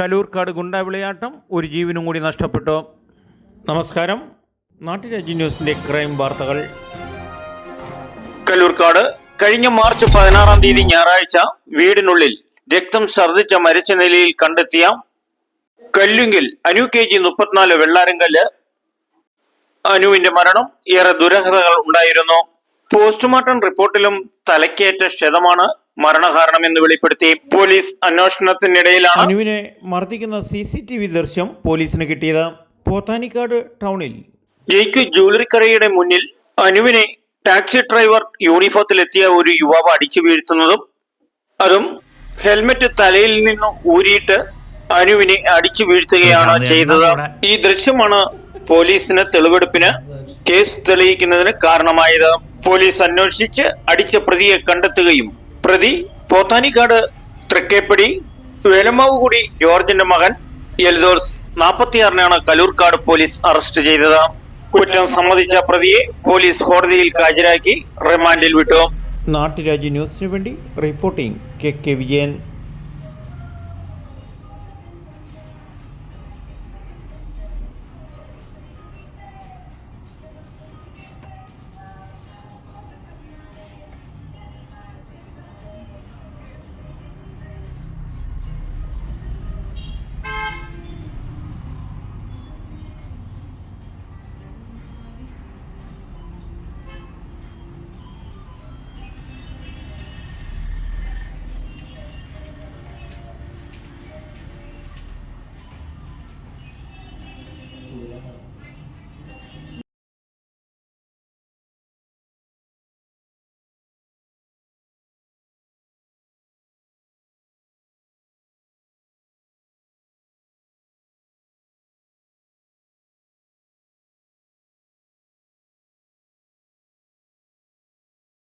കലൂർക്കാട് ഗുണ്ടാവിളയാട്ടം ഒരു ജീവനും കൂടി നഷ്ടപ്പെട്ടു. നമസ്കാരം. നാട്ടുരാജ്യ ന്യൂസിന്റെ ക്രൈം വാർത്തകൾ. കലൂർക്കാട് കഴിഞ്ഞ മാർച്ച് പതിനാറാം തീയതി ഞായറാഴ്ച വീടിനുള്ളിൽ രക്തം ഛർദ്ദിച്ച മരിച്ച നിലയിൽ കണ്ടെത്തിയ കല്ലുങ്കിൽ അനു കെ ജി മുപ്പത്തിനാല് വെള്ളാരങ്കൽ അനുവിന്റെ മരണം ഏറെ ദുരഹതകൾ ഉണ്ടായിരുന്നു. പോസ്റ്റ്മോർട്ടം റിപ്പോർട്ടിലും തലക്കേറ്റ ക്ഷതമാണ് മരണകാരണം എന്ന് വെളിപ്പെടുത്തി പോലീസ് അന്വേഷണത്തിനിടയിലാണ്. അനുവിനെ മർദ്ദിക്കുന്ന സി സി ടി വി ദൃശ്യം പോലീസിന് കിട്ടിയത് പോത്താനിക്കാട് ടൗണിൽ. ജയ്ക്ക് ജ്വല്ലറി കടയുടെ മുന്നിൽ അനുവിനെ ടാക്സി ഡ്രൈവർ യൂണിഫോത്തിലെത്തിയ ഒരു യുവാവ് അടിച്ചു വീഴ്ത്തുന്നതും അതും ഹെൽമെറ്റ് തലയിൽ നിന്ന് ഊരിയിട്ട് അനുവിനെ അടിച്ചു വീഴ്ത്തുകയാണ് ചെയ്തത്. ഈ ദൃശ്യമാണ് പോലീസിന് തെളിവെടുപ്പിന് കേസ് തെളിയിക്കുന്നതിന് കാരണമായത്. പോലീസ് അന്വേഷിച്ച് അടിച്ച പ്രതിയെ കണ്ടെത്തുകയും പ്രതി പോത്താനിക്കാട് തൃക്കേപ്പടി വേലമാവുകുടി ജോർജിന്റെ മകൻ എൽദോസ് നാൽപ്പത്തിയാറിനാണ് കലൂർക്കാട് പോലീസ് അറസ്റ്റ് ചെയ്തത്. കുറ്റം സമ്മതിച്ച പ്രതിയെ പോലീസ് കോടതിയിൽ ഹാജരാക്കി റിമാൻഡിൽ വിട്ടു. നാട്ടുരാജ്യ ന്യൂസിനു വേണ്ടി റിപ്പോർട്ടിംഗ് കെ കെ വിജയൻ.